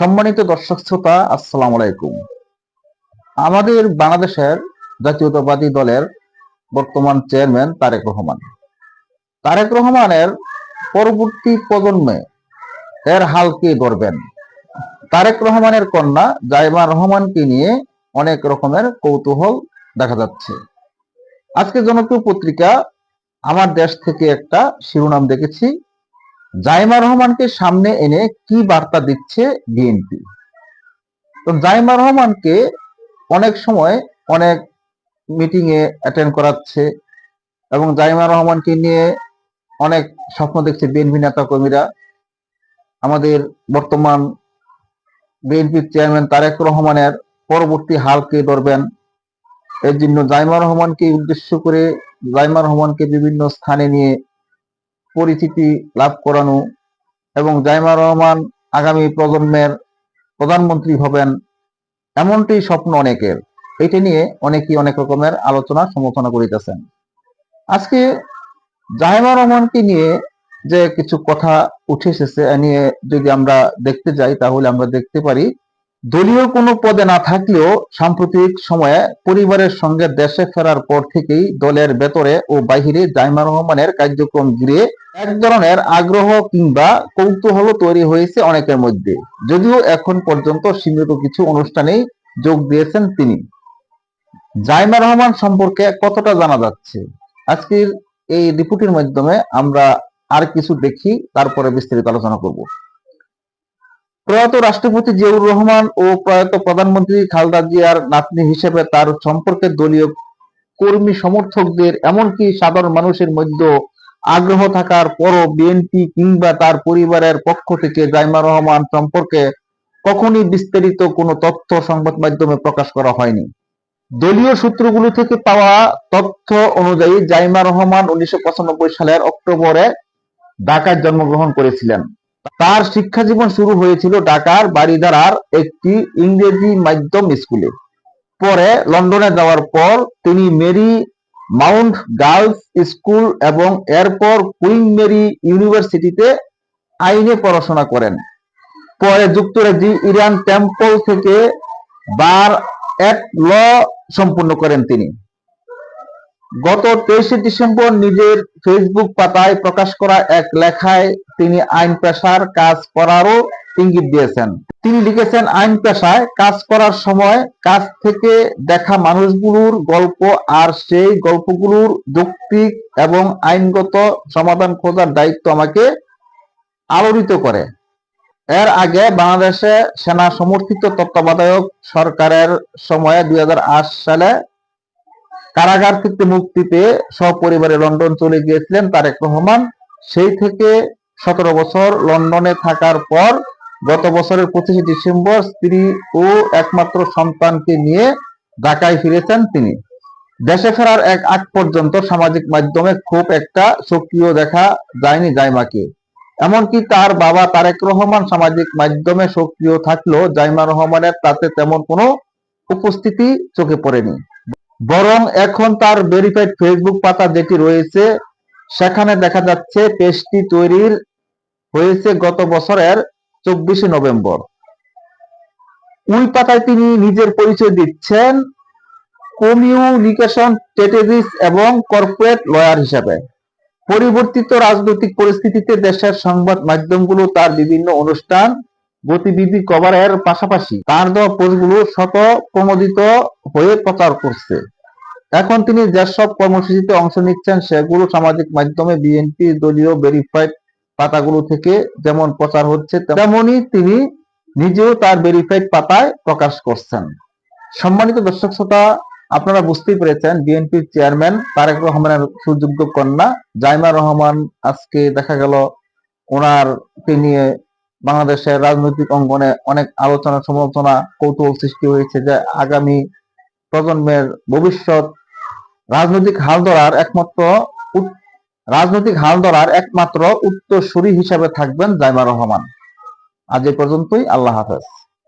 সম্মানিত দর্শক শ্রোতা, আসসালাম আলাইকুম। আমাদের বাংলাদেশের জাতীয়তাবাদী দলের বর্তমান চেয়ারম্যান তারেক রহমান। তারেক রহমানের পরবর্তী প্রজন্মে এর হাল কে ধরবেন? তারেক রহমানের কন্যা জাইমা রহমানকে নিয়ে অনেক রকমের কৌতূহল দেখা যাচ্ছে। আজকে জনপ্রিয় পত্রিকা, আমার দেশ থেকে একটা শিরোনাম দেখেছি। জাইমা রহমানকে সামনে এনে কি বার্তা দিচ্ছে বিএনপি? তো জাইমা রহমানকে অনেক সময় অনেক মিটিং এ অ্যাটেন্ড করাচ্ছে এবং জাইমা রহমানকে নিয়ে অনেক স্বপ্ন দেখছে বিএনপি নেতা কর্মীরা আমাদের বর্তমান বিএনপির চেয়ারম্যান তারেক রহমানের পরবর্তী হালকে ধরবেন, এর জন্য জাইমা রহমানকে উদ্দেশ্য করে জাইমা রহমানকে বিভিন্ন স্থানে নিয়ে পরিচিতি লাভ করানো এবং জাইমা রহমান আগামী প্রজন্মের প্রধানমন্ত্রী হবেন এমনটি স্বপ্ন অনেকের। এটা নিয়ে অনেকেই অনেক রকমের আলোচনা, সমালোচনা করিতেছেন। আজকে জাহিমা রহমানকে নিয়ে যে কিছু কথা উঠে এসেছে নিয়ে যদি আমরা দেখতে যাই, তাহলে আমরা দেখতে পারি, দলীয় কোনো পদে না থাকলেও সাম্প্রতিক সময়ে পরিবারের সঙ্গে দেশে ফেরার পর থেকেই দলের ভেতরে ও বাহিরে জাইমা রহমানের কার্যক্রম ঘিরে এক ধরনের আগ্রহ কিংবা কৌতূহল তৈরি হয়েছে অনেকের মধ্যে। যদিও এখন পর্যন্ত সীমিত কিছু অনুষ্ঠানেই যোগ দিয়েছেন তিনি। জাইমা রহমান সম্পর্কে কতটা জানা যাচ্ছে? আজকের এই রিপোর্টের মাধ্যমে আমরা আর কিছু দেখি, তারপরে বিস্তারিত আলোচনা করব। প্রয়াত রাষ্ট্রপতি জিয়াউর রহমান ও প্রয়াত প্রধানমন্ত্রী খালদা জিয়ার নাতনি হিসেবে তার সম্পর্কে দলীয় কর্মী সমর্থকদের, এমনকি সাধারণ মানুষের মধ্যে আগ্রহ থাকার পরও বিএনপি কিংবা তার পরিবারের পক্ষ থেকে জাইমা রহমান সম্পর্কে কখনই বিস্তারিত কোনো তথ্য সংবাদ মাধ্যমে প্রকাশ করা হয়নি। দলীয় সূত্রগুলো থেকে পাওয়া তথ্য অনুযায়ী জাইমা রহমান উনিশশো সালের অক্টোবরে ঢাকায় জন্মগ্রহণ করেছিলেন। তার শিক্ষা জীবন শুরু হয়েছিল ঢাকার বাড়িধারার একটি ইংরেজি মাধ্যম স্কুলে। পরে লন্ডনে যাওয়ার পর তিনি মেরি মাউন্ট গার্লস স্কুল এবং এরপর কুইন মেরি ইউনিভার্সিটিতে আইনে পড়াশোনা করেন। পরে যুক্তরাজ্যে ইরান টেম্পল থেকে বার এক ল সম্পূর্ণ করেন তিনি। গত তেইশে ডিসেম্বর নিজের ফেসবুক পাতায় প্রকাশ করা এক লেখায় তিনি আইন পেশার কাজ করারও ইঙ্গিত দিয়েছেন। তিনি লিখেছেন, আইন পেশায় কাজ করার সময় কাজ থেকে দেখা মানুষগুলোর গল্প আর সেই গল্পগুলোর যৌক্তিক এবং আইনগত সমাধান খোঁজার দায়িত্ব আমাকে আলোড়িত করে। এর আগে বাংলাদেশে সেনা সমর্থিত তত্ত্বাবধায়ক সরকারের সময়ে দুই হাজার আট সালে কারাগার থেকে মুক্তি পেয়ে সপরিবারে লন্ডন চলে গিয়েছিলেন তারেক রহমান। সেই থেকে সতেরো বছর লন্ডনে থাকার পর গত বছরের পঁচিশে ডিসেম্বর স্ত্রী ও একমাত্র সন্তানকে নিয়ে ঢাকায় ফিরেছেন তিনি। দেশে ফেরার এক আগ পর্যন্ত সামাজিক মাধ্যমে খুব একটা সক্রিয় দেখা যায়নি জাইমাকে। এমনকি তার বাবা তারেক রহমান সামাজিক মাধ্যমে সক্রিয় থাকলেও জাইমা রহমানের তাতে তেমন কোনো উপস্থিতি চোখে পড়েনি। বরং এখন তার ভেরিফাইড ফেসবুক পাতা যেটি রয়েছে, সেখানে দেখা যাচ্ছে পেজটি তৈরির হয়েছে গত বছরের চব্বিশে নভেম্বর। ওই পাতায় তিনি নিজের পরিচয় দিচ্ছেন কমিউনিকেশন স্ট্র্যাটেজিস্ট এবং কর্পোরেট লয়ার হিসাবে। পরিবর্তিত রাজনৈতিক পরিস্থিতিতে দেশের সংবাদ মাধ্যমগুলো তার বিভিন্ন অনুষ্ঠান গতিবিধি কভারের পাশাপাশি তার দেওয়া পোস্টগুলো শত প্রমোদিত হয়ে প্রচার করছে। এখন তিনি যেসব কর্মসূচিতে অংশ নিচ্ছেন, সেগুলো সামাজিক মাধ্যমে বিএনপি দলীয় ভেরিফাইড পাতাগুলো থেকে যেমন প্রচার হচ্ছে, তেমনই তিনি নিজেও তার ভেরিফাইড পাতায় প্রকাশ করছেন। সম্মানিত দর্শক শ্রোতা, আপনারা বুঝতেই পেরেছেন বিএনপির চেয়ারম্যান তারেক রহমানের সুযোগ্য কন্যা জাইমা রহমান আজকে দেখা গেল ওনার নিয়ে বাংলাদেশের রাজনৈতিক অঙ্গনে অনেক আলোচনা সমালোচনা কৌতূহল সৃষ্টি হয়েছে যে আগামী প্রজন্মের ভবিষ্যৎ রাজনৈতিক হাল ধরার একমাত্র রাজনৈতিক হাল ধরার একমাত্র উত্তরসূরি হিসাবে থাকবেন জাইমা রহমান। আজ এ পর্যন্তই, আল্লাহ হাফেজ।